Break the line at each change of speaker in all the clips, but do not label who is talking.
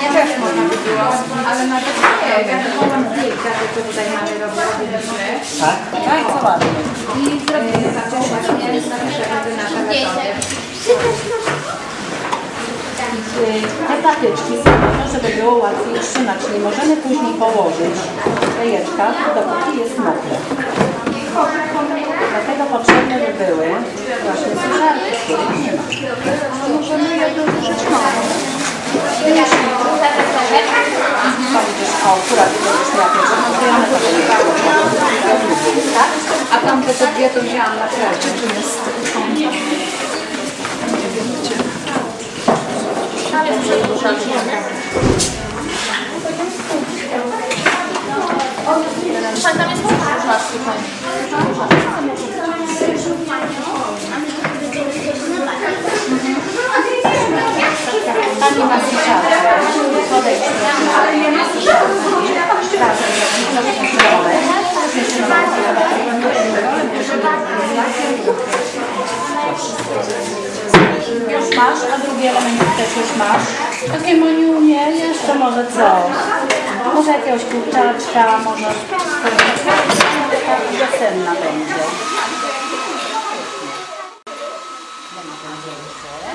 Nie też można by było, ale zdjęcia, to tutaj mamy robiliśmy.
Tak? Tak, co ładnie.
I zrobimy taką właśnie, nasze metody.
Te patyczki są żeby było łatwiej trzymać. Nie możemy później położyć jajeczka, dopóki jest mokre. Dlatego potrzebne by były właśnie.
Możemy? A tamte te dwie to wzięłam na kredzie. Tu jest Tam jest przedłużalnik. Tam jest
Tak, Już masz, a drugi element też już masz. Takie Moniu, nie, jeszcze może coś. Może jakiegoś kurczaczka, może taka wiosenna będzie.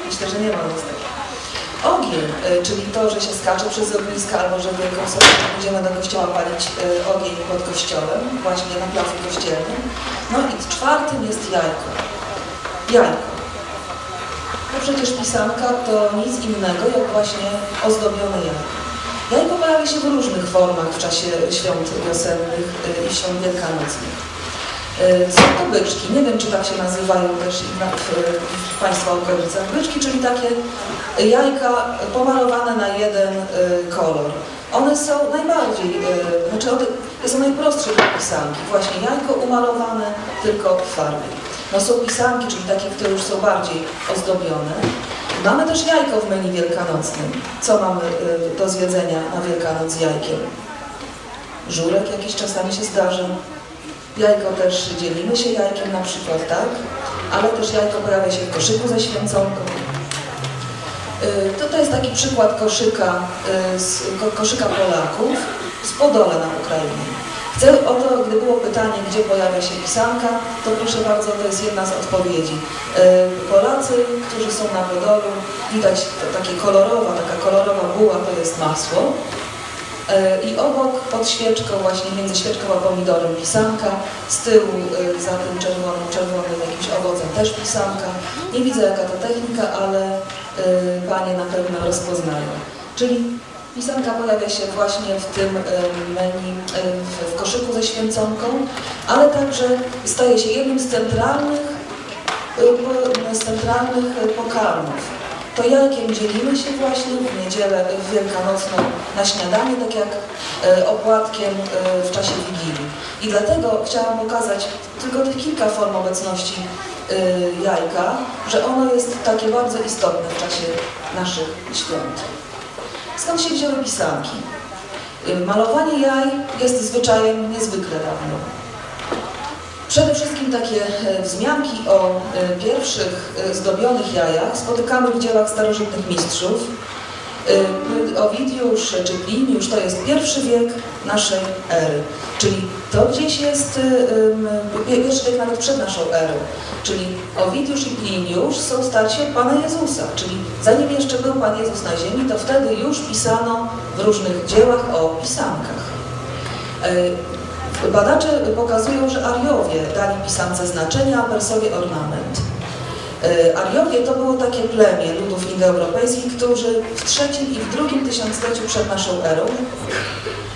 Myślę, że nie ma tak. Ogień, y, czyli to, że się skacze przez ogniska albo że Wielką Sobotę będziemy do kościoła palić y, ogień pod kościołem, właśnie na placu kościelnym. No i czwartym jest jajko. Jajko. No przecież pisanka to nic innego jak właśnie ozdobione jajko. Jajko pojawia się w różnych formach w czasie świąt wiosennych y, i świąt wielkanocnych. Y, Są to byczki, nie wiem czy tak się nazywają też w, Państwa okolicach. Byczki, czyli takie jajka pomalowane na jeden y, kolor. One są najbardziej, y, znaczy one są najprostsze pisanki. Właśnie jajko umalowane tylko w farbie. No są pisanki, czyli takie, które już są bardziej ozdobione. Mamy też jajko w menu wielkanocnym. Co mamy do zjedzenia na Wielkanoc z jajkiem? Żurek jakiś czasami się zdarza. Jajko też dzielimy się jajkiem na przykład, tak? Ale też jajko pojawia się w koszyku ze święconką. Y, To, to jest taki przykład koszyka, y, z, ko, koszyka Polaków z Podola na Ukrainie. Chcę o to, gdy było pytanie, gdzie pojawia się pisanka, to proszę bardzo, to jest jedna z odpowiedzi. Y, Polacy, którzy są na Podolu, widać to takie kolorowa, taka kolorowa buła, to jest masło. E, I obok pod świeczką, właśnie między świeczką a pomidorem pisanka, z tyłu e, za tym czerwonym, czerwonym jakimś owocem też pisanka. Nie widzę jaka to technika, ale e, Panie na pewno rozpoznają. Czyli pisanka pojawia się właśnie w tym menu, w, koszyku ze święconką, ale także staje się jednym z centralnych, z centralnych pokarmów. To jajkiem dzielimy się właśnie w niedzielę w wielkanocną na śniadanie, tak jak e, opłatkiem e, w czasie Wigilii. I dlatego chciałam pokazać tylko tych kilka form obecności e, jajka, że ono jest takie bardzo istotne w czasie naszych świąt. Skąd się wzięły pisanki? Malowanie jaj jest zwyczajem niezwykle dawno. Przede wszystkim takie e, wzmianki o e, pierwszych e, zdobionych jajach spotykamy w dziełach starożytnych mistrzów. Owidiusz czy Pliniusz to jest pierwszy wiek naszej ery, czyli to gdzieś jest pierwszy wiek nawet przed naszą erą. Czyli Owidiusz i Pliniusz są starsi od Pana Jezusa, czyli zanim jeszcze był Pan Jezus na ziemi, to wtedy już pisano w różnych dziełach o pisankach. Badacze pokazują, że Ariowie dali pisance znaczenia, a Persowie ornament. E, Ariowie to było takie plemię ludów indoeuropejskich, którzy w III i w II tysiącleciu przed naszą erą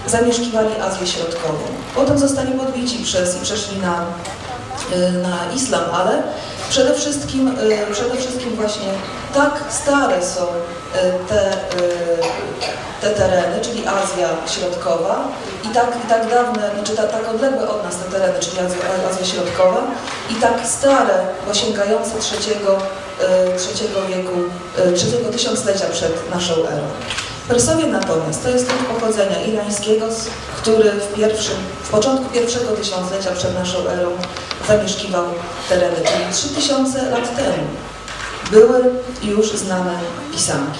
zamieszkiwali Azję Środkową. Potem zostali podbici przez i przeszli na, e, na islam, ale przede wszystkim, e, przede wszystkim właśnie tak stare są te, e, te tereny, czyli Azja Środkowa i tak, i tak dawne, znaczy tak, tak odległe od nas te tereny, czyli Azja, Azja Środkowa i tak stare, bo sięgające trzeciego, e, trzeciego wieku, trzeciego tysiąclecia przed naszą erą. Persowie natomiast to jest lud pochodzenia irańskiego, który w, pierwszym, w początku pierwszego tysiąclecia przed naszą erą zamieszkiwał tereny, czyli 3000 lat temu. Były już znane pisanki.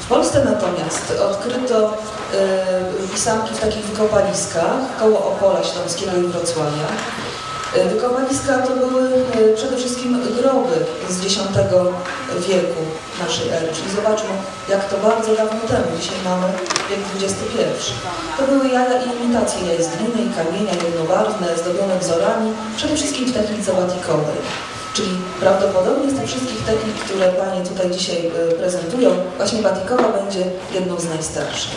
W Polsce natomiast odkryto e, pisanki w takich wykopaliskach koło Opola Śląskiego i Wrocławia. E, Wykopaliska to były e, przede wszystkim groby z X wieku naszej ery, czyli zobaczmy jak to bardzo dawno temu, dzisiaj mamy wiek XXI. To były jaja i imitacje jaj z gliny i kamienia jednobarwne, zdobione wzorami, przede wszystkim w technice batikowej. Czyli prawdopodobnie z tych wszystkich technik, które Panie tutaj dzisiaj e, prezentują, właśnie batikowa będzie jedną z najstarszych.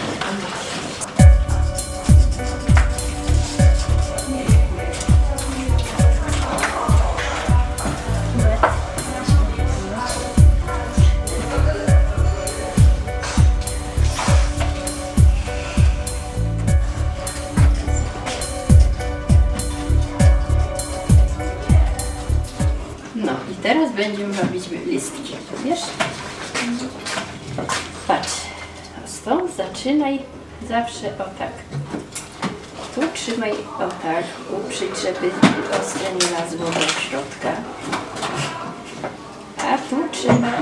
Teraz będziemy robić listki, wiesz? Patrz, stąd zaczynaj zawsze o tak. Tu trzymaj o tak, uprzyć, żeby ostre nie lazło do środka. A tu trzymaj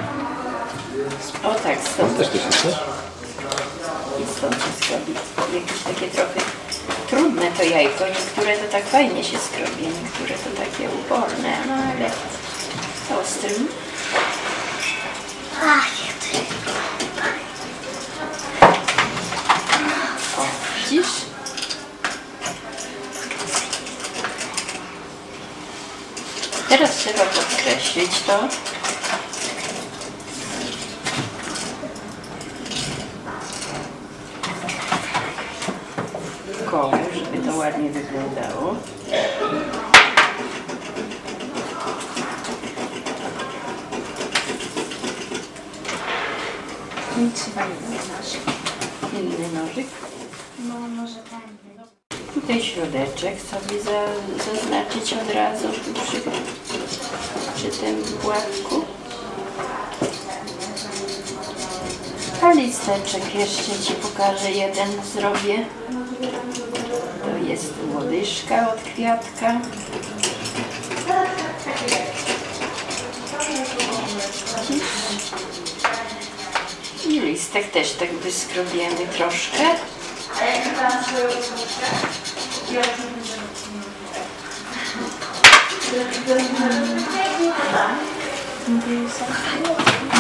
o tak, stąd.
Też to się chce?
I stąd się skrobi. Jakieś takie trochę trudne to jajko. Niektóre to tak fajnie się skrobi, niektóre to takie uporne, no ale ostrym. O, widzisz? Teraz trzeba podkreślić to. koło, żeby to ładnie wyglądało.
Trzeba inny nożyk.
Inny nożyk.
No może ten.
Tutaj środeczek sobie za, zaznaczyć od razu przy, przy tym płatku. A listeczek jeszcze Ci pokażę, jeden zrobię. To jest łodyżka od kwiatka. Widzisz? I listek też tak wyskrobiemy troszkę.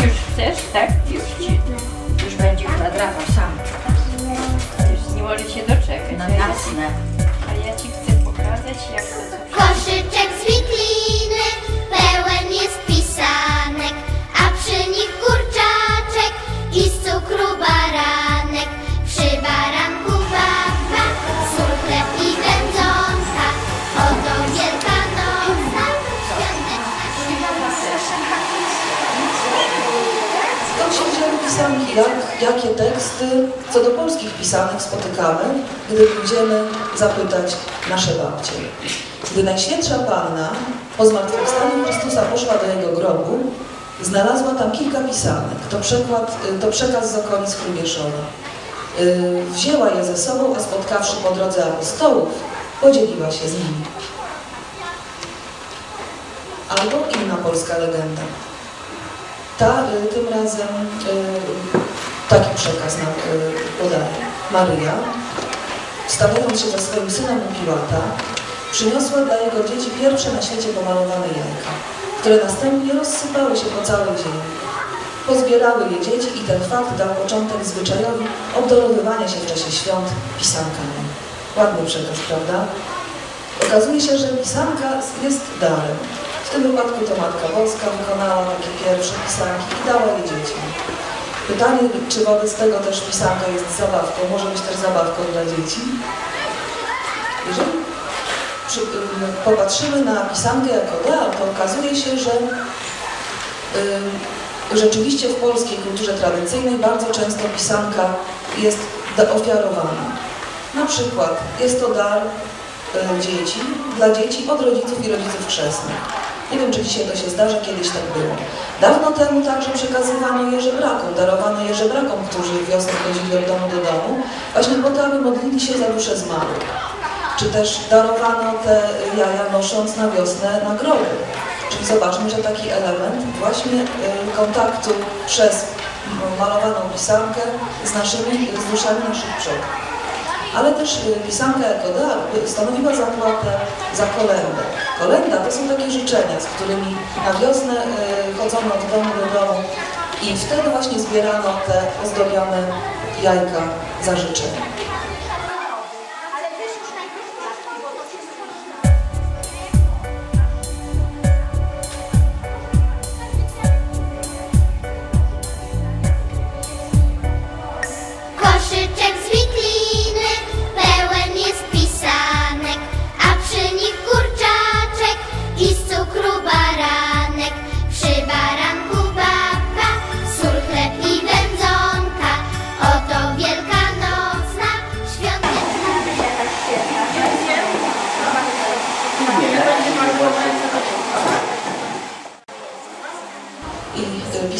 Już chcesz? Tak? Już ci.
Już będzie nadrapał sam.
Już nie może się doczekać.
No jasne.
A ja ci chcę pokazać, jak to
Koszyczek z
jakie teksty co do polskich pisanek spotykamy, gdy pójdziemy zapytać nasze babcie? Gdy Najświętsza Panna po zmartwychwstaniu Chrystusa poszła do Jego grobu, znalazła tam kilka pisanek. To, przekład, to przekaz z okolic Chrubieszowa. Yy, Wzięła je ze sobą, a spotkawszy po drodze apostołów, podzieliła się z nimi. Albo inna polska legenda. Ta y, tym razem y, taki przekaz nam y, podaje. Maryja, wstawiając się ze swoim synem u przyniosła dla jego dzieci pierwsze na świecie pomalowane jajka, które następnie rozsypały się po całej ziemi. Pozbierały je dzieci i ten fakt dał początek zwyczajowi obdorowywania się w czasie świąt pisankami. Ładny przekaz, prawda? Okazuje się, że pisanka jest darem. W tym wypadku to Matka Boska wykonała takie pierwsze pisanki i dała je dzieciom. Pytanie, czy wobec tego też pisanka jest zabawką, może być też zabawką dla dzieci? Jeżeli przy, popatrzymy na pisankę jako dar, to okazuje się, że y, rzeczywiście w polskiej kulturze tradycyjnej bardzo często pisanka jest ofiarowana. Na przykład jest to dar y, dzieci, dla dzieci od rodziców i rodziców chrzestnych. Nie wiem, czy dzisiaj to się zdarza, kiedyś tak było. Dawno temu także przekazywano je żebrakom, darowano je żebrakom, którzy wiosną chodzili od domu do domu, właśnie po to, aby modlili się za duszę zmarłych. Czy też darowano te jaja nosząc na wiosnę na groby. Czyli zobaczmy, że taki element właśnie y, kontaktu przez malowaną pisankę z naszymi, z duszami naszych przodków. Ale też y, pisanka jako dar stanowiła zapłatę za kolędę. Kolenda to są takie życzenia, z którymi na wiosnę y, chodzono od domu do domu i wtedy właśnie zbierano te ozdobione jajka za życzenia.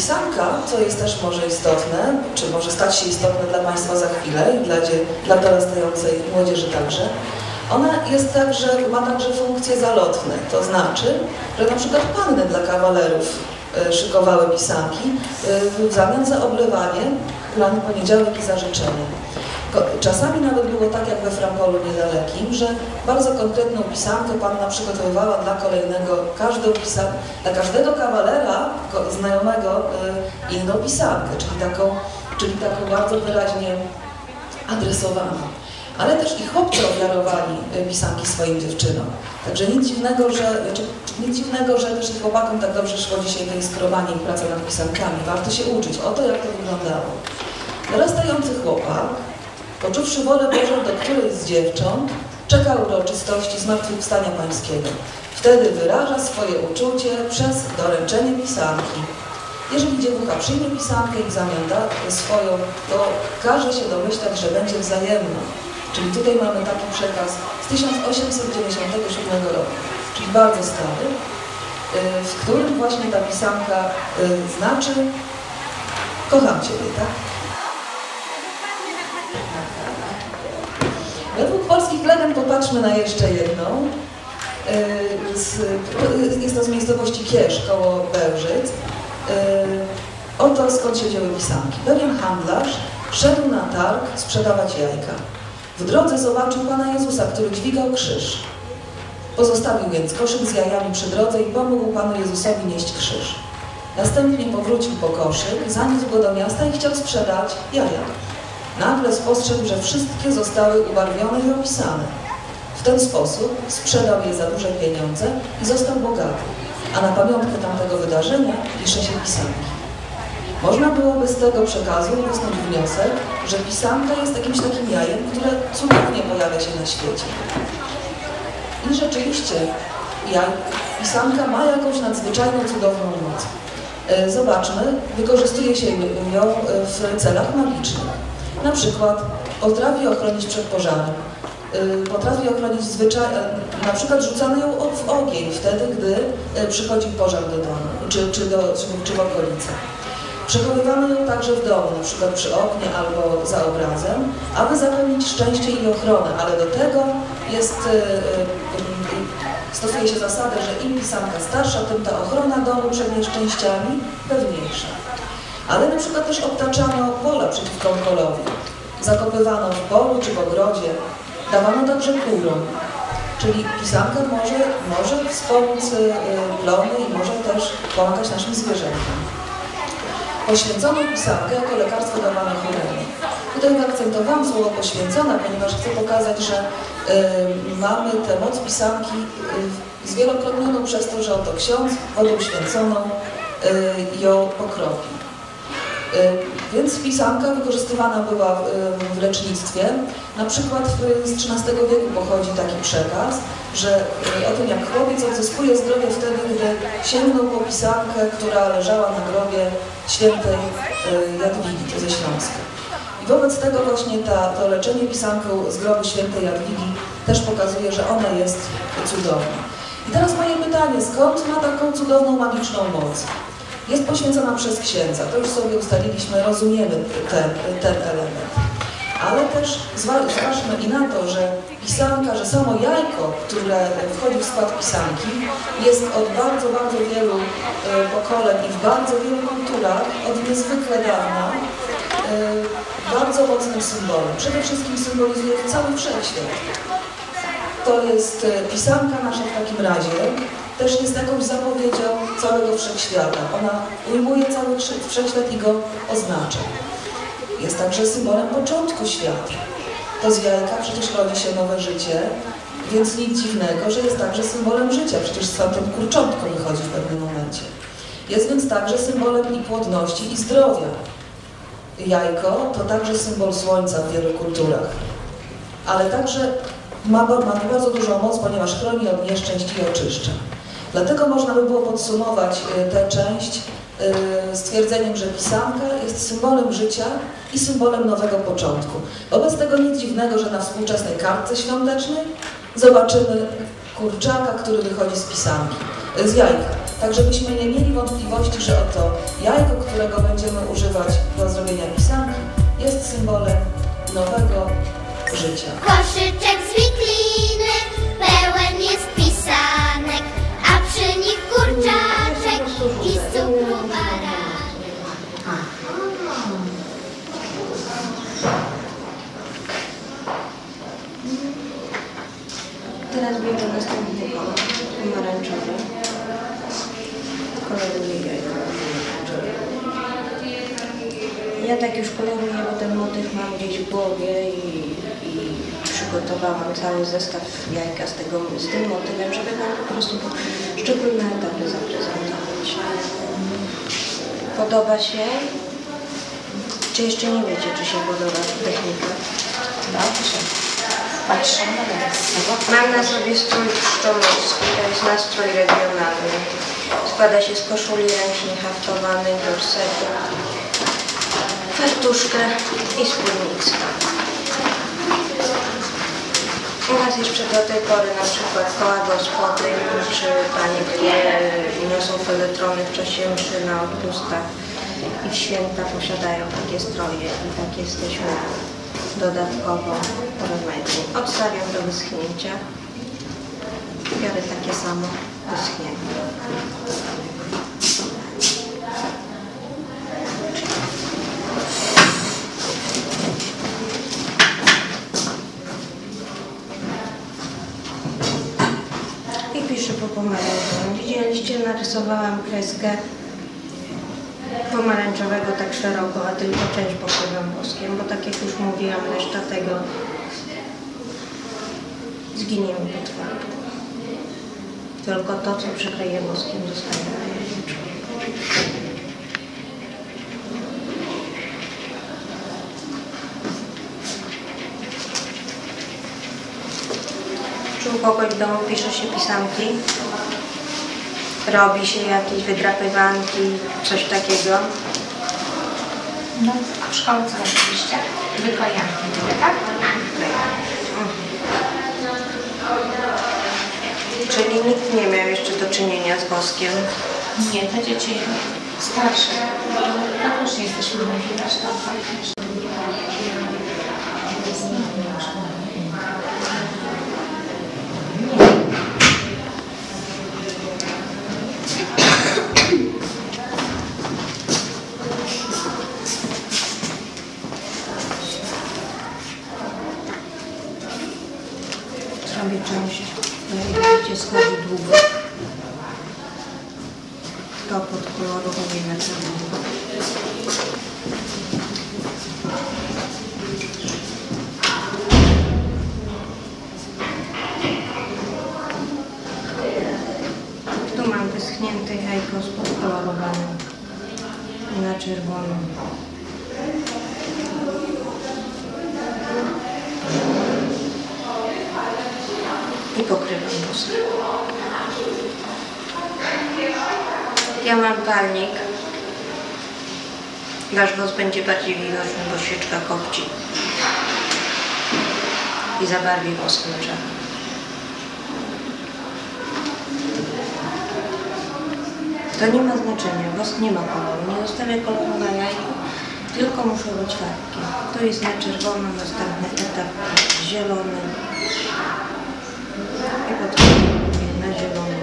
Pisanka, co jest też może istotne, czy może stać się istotne dla Państwa za chwilę i dla, dla dorastającej młodzieży także, ona jest także, ma także funkcje zalotne, to znaczy, że na przykład panny dla kawalerów y, szykowały pisanki y, w zamian za oblewanie rany poniedziałek i za. Czasami nawet było tak jak we Frampolu niedalekim, że bardzo konkretną pisankę panna przygotowywała dla kolejnego, dla każdego kawalera znajomego y, inną pisankę, czyli taką, czyli taką bardzo wyraźnie adresowaną. Ale też i chłopcy ofiarowali y, pisanki swoim dziewczynom. Także nic dziwnego, że, czy, nic dziwnego, że też i chłopakom tak dobrze szło dzisiaj to skrowanie i praca nad pisankami. Warto się uczyć o to, jak to wyglądało. Dorastający chłopak Poczuwszy wolę Bożą do którejś z dziewcząt, czeka uroczystości zmartwychwstania pańskiego. Wtedy wyraża swoje uczucie przez doręczenie pisanki. Jeżeli dziewucha przyjmie pisankę i w zamian da swoją, to każe się domyślać, że będzie wzajemna. Czyli tutaj mamy taki przekaz z 1897 roku, czyli bardzo stary, y, w którym właśnie ta pisanka y, znaczy kocham Ciebie, tak? Według polskich legend popatrzmy na jeszcze jedną. Z- Jest to z miejscowości Kierz koło Bełżyc. Yy, Oto skąd się pisanki. Pewien handlarz szedł na targ sprzedawać jajka. W drodze zobaczył Pana Jezusa, który dźwigał krzyż. Pozostawił więc koszyk z jajami przy drodze i pomógł Panu Jezusowi nieść krzyż. Następnie powrócił po koszyk, zaniósł go do miasta i chciał sprzedać jaja. Nagle spostrzegł, że wszystkie zostały ubarwione i opisane. W ten sposób sprzedał je za duże pieniądze i został bogaty. A na pamiątkę tamtego wydarzenia pisze się pisanki. Można byłoby z tego przekazu wysnuć wniosek, że pisanka jest jakimś takim jajem, które cudownie pojawia się na świecie. I rzeczywiście jaj, pisanka ma jakąś nadzwyczajną, cudowną moc. E, Zobaczmy, wykorzystuje się ją e, w celach magicznych. Na przykład potrafi ochronić przed pożarem, y, potrafi ochronić zwyczaj, e, na przykład rzucano ją w ogień wtedy, gdy e, przychodził pożar do domu, czy, czy, do, czy, w okolicy. Przechowywano ją także w domu, na przykład przy oknie albo za obrazem, aby zapewnić szczęście i ochronę, ale do tego jest, stosuje się zasadę, że im pisanka starsza, tym ta ochrona domu przed nieszczęściami pewniejsza. Ale na przykład też obtaczano pola przeciwko kolowi. Zakopywano w polu czy w ogrodzie. Dawano także kurom. Czyli pisanka może, może wspomóc y, plony i może też pomagać naszym zwierzętom. Poświęconą pisankę jako lekarstwo dawane choremu. Tutaj zaakcentowałam słowo poświęcona, ponieważ chcę pokazać, że y, mamy tę moc pisanki y, zwielokrotnioną przez to, że oto ksiądz wodą święconą y, ją pokropi. Y, Więc pisanka wykorzystywana była w lecznictwie. Na przykład z XIII wieku pochodzi taki przekaz, że y, o tym jak chłopiec odzyskuje zdrowie wtedy, gdy sięgnął po pisankę, która leżała na grobie świętej y, Jadwigi, to ze Śląska. I wobec tego właśnie ta, to leczenie pisanką z grobu świętej Jadwigi też pokazuje, że ona jest cudowna. I teraz moje pytanie, skąd ma taką cudowną, magiczną moc? Jest poświęcona przez księdza, to już sobie ustaliliśmy, rozumiemy ten, ten element. Ale też zwa- zważmy i na to, że pisanka, że samo jajko, które wchodzi w skład pisanki, jest od bardzo, bardzo wielu e, pokoleń i w bardzo wielu kulturach od niezwykle dawna e, bardzo mocnym symbolem. Przede wszystkim symbolizuje to cały wszechświat. To jest e, pisanka nasza w takim razie, też jest jakąś zapowiedzią całego wszechświata. Ona ujmuje cały wsze- wszechświat i go oznacza. Jest także symbolem początku świata. To z jajka przecież rodzi się nowe życie, więc nic dziwnego, że jest także symbolem życia. Przecież stamtąd kurczątko wychodzi w pewnym momencie. Jest więc także symbolem i płodności, i zdrowia. Jajko to także symbol słońca w wielu kulturach, ale także ma, ma bardzo dużą moc, ponieważ chroni od nieszczęść i oczyszcza. Dlatego można by było podsumować y, tę część y, stwierdzeniem, że pisanka jest symbolem życia i symbolem nowego początku. Wobec tego nic dziwnego, że na współczesnej kartce świątecznej zobaczymy kurczaka, który wychodzi z pisanki, z jajka. Tak żebyśmy nie mieli wątpliwości, że oto jajko, którego będziemy używać do zrobienia pisanki, jest symbolem nowego życia.
Koszyczek z
Teraz bierze następny kolor, pomarańczowy. Koloruję jajko. Ja tak już koloruję, bo ten motyw mam gdzieś w głowie i, i przygotowałam cały zestaw jajka z, tego, z tym motywem, żeby nam po prostu szczególne etapy zaprezentować. Podoba się? Czy jeszcze nie wiecie, czy się podoba technika?
Dobrze. Patrzymy teraz.
Mam na sobie strój pszczołowski, to jest nastrój regionalny. Składa się z koszuli ręcznie haftowanej, dorsetu, fartuszkę i spódnicy. Nas jeszcze do tej pory na przykład koła gospodyń, czy panie, które niosą feletrony w czasie mszy na odpustach i w święta posiadają takie stroje i tak jesteśmy dodatkowo rozmaitni. Odstawiam do wyschnięcia. Biorę takie samo wyschnięte. I piszę po pomarańczowym. Widzieliście, narysowałam kreskę pomarańczowego tak szeroko, a tylko część pokrywam woskiem, bo tak jak już mówiłam, reszta tego zginie mi farbą. Tylko to, co przykleję woskiem, zostaje na jajeczku. Czy u kogoś w domu pisze się pisanki? Robi się jakieś wydrapywanki, coś takiego?
No, w szkolce oczywiście. Wyklejamy, tak?
Czyli nikt nie miał jeszcze do czynienia z woskiem.
Nie, te dzieci starsze. No też jesteśmy na warsztatach.
Zrobię no jak widzicie, schodzi długo. To podkolorowanie na czerwono. Tu mam wyschnięte jajko z podkolorowanym na czerwono. Pokrywam woskiem. Ja mam palnik. Wasz włos będzie bardziej widoczny, bo świeczka kopci. I zabarwi wosk na czarno. To nie ma znaczenia. Wosk nie ma koloru. Nie zostawia koloru na jajku, tylko muszą być farbki. To jest na czerwono, następny etap zielony potem na zielony.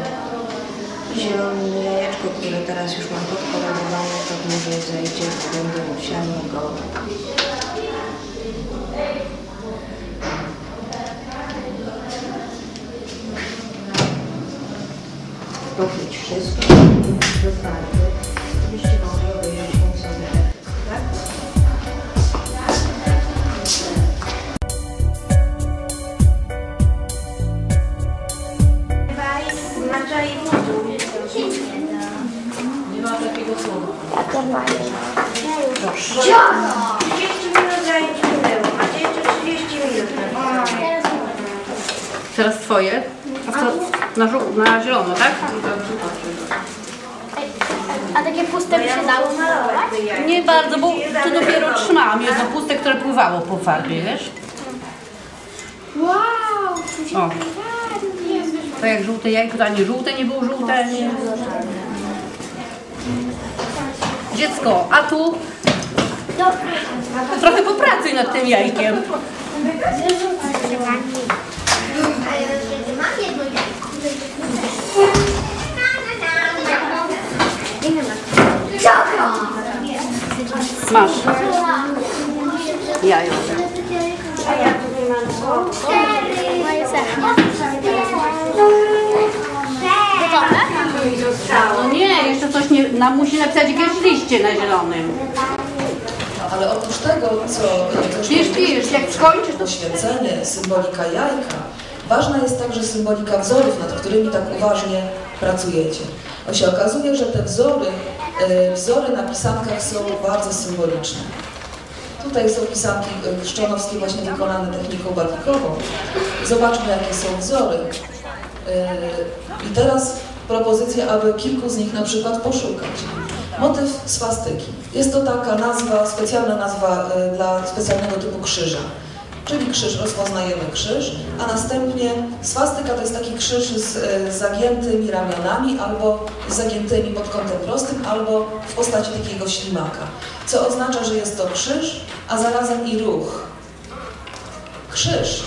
Zielone jajeczko, które teraz już mam podkolorowane, to dłużej zejdzie, będę musiała go pokryć wszystko do farby. I.
Nie ma takiego słowa.
30 minut jeszcze 30 minut.
Teraz twoje. A co? Na, żół- na zielono, tak?
A takie puste by się dało malować?
Nie bardzo, bo tu dopiero trzymałam jedno puste, które pływało po farbie, wiesz?
Wow!
O. To jak żółte jajko, to ani żółte nie było żółte, ani... Dziecko, a tu trochę popracuj nad tym jajkiem.
Mam jedno jajko.
Masz. Jajo.
Moje
Nam musi napisać jakieś liście na zielonym.
Ale oprócz tego, co też
Pisz, pisz, jak skończysz, to...
poświęcenie, symbolika jajka, ważna jest także symbolika wzorów, nad którymi tak uważnie pracujecie. Bo się okazuje, że te wzory, e, wzory na pisankach są bardzo symboliczne. Tutaj są pisanki chrzczonowskie właśnie wykonane techniką batikową. Zobaczmy, jakie są wzory. E, I teraz propozycja, aby kilku z nich na przykład poszukać. Motyw swastyki. Jest to taka nazwa, specjalna nazwa e, dla specjalnego typu krzyża. Czyli krzyż, rozpoznajemy krzyż, a następnie swastyka to jest taki krzyż z e, zagiętymi ramionami albo z zagiętymi pod kątem prostym, albo w postaci takiego ślimaka. Co oznacza, że jest to krzyż, a zarazem i ruch. Krzyż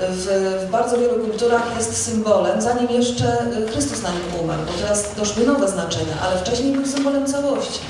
w, w bardzo wielu kulturach jest symbolem, zanim jeszcze Chrystus na nim umarł, bo teraz doszły nowe znaczenia, ale wcześniej był symbolem całości.